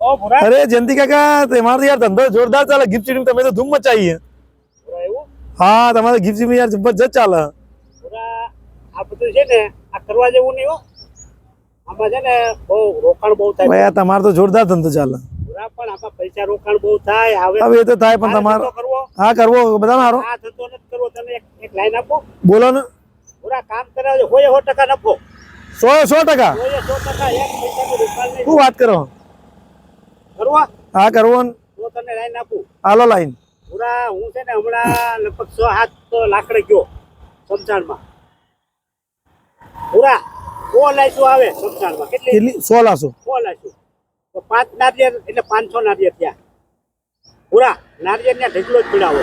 અરે જયંતિ કાકા તમારો યાર ધંધો જોરદાર ચાલે ગિફ્ટ સિટી તમે તો ધૂમ મચાવી હા તમારે ગિફ્ટ સિટી યાર જબરજસ્ત ચાલે. આ બધું છે ને આ કરવા જેવું નહીં હો. આમાં છે ને બહુ રોકાણ બહુ થાય. તમારો તો જોરદાર ધંધો ચાલે. પણ આમાં પૈસા રોકાણ બહુ થાય. હવે એ તો થાય પણ તમારો કરવો. હા કરવો બધા મારો. આ ધંધો નથી કરવો તમે એક લાઈન આપો. બોલો ને. પૂરા કામ કરાવજો હોય સો ટકા નફો. સો સો ટકા? સો ટકા એક પૈસાનું રોકાણ નહીં. શું વાત કરો? કરવા? હા કરવો તો તને લાઈન આપું. હાલો લાઈન પૂરા હું છે ને હમણાં લગભગ છ સાત લાકડે ગયો સમસાણમાં પૂરા કો લાઈશું આવે સમસાણમાં કેટલી? સો લાસો. સો લાસો તો પાંચ નારિયેળ એટલે પાંચસો નારિયેળ ત્યાં પૂરા નારિયેળ ને ઢગલો જ પીડાવો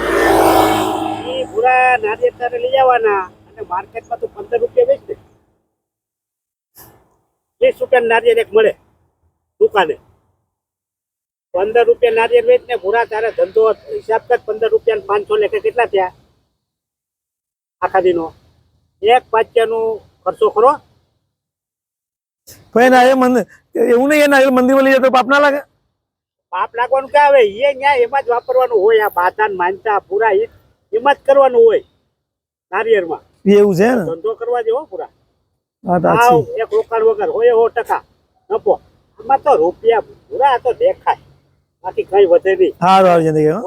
એ પૂરા નારિયેળ તારે લઈ આવવાના અને માર્કેટમાં તું પંદર રૂપિયા વેચ. ને વીસ રૂપિયા નારિયેળ એક મળે દુકાને. પંદર રૂપિયા નારિયેળ વેચ ને પૂરા તારે ધંધો હિસાબ કર પંદર રૂપિયા પાંચસો લેખે કેટલા થયા? આખા દીનો. એક પાચ્યાનું ખર્ચો ખરો. ભાઈ ના એ મંદિર એવું નહીં એના મંદિરમાં લઈ જાય તો પાપ ના લાગે? પાપ લાગવાનું ક્યાં આવે? એ ન્યા એમાં જ વાપરવાનું હોય. આ બાધાન માનતા પૂરા એમાં જ કરવાનું હોય નારિયેળમાં. એવું છે ને? ધંધો કરવા જેવો પૂરા એક રોકાણ વગર. હોય સો ટકા. નફો આમાં તો રૂપિયા પૂરા તો દેખાય. બાકી કઈ વધે નહીં. સારું આવી જિંદગી હો.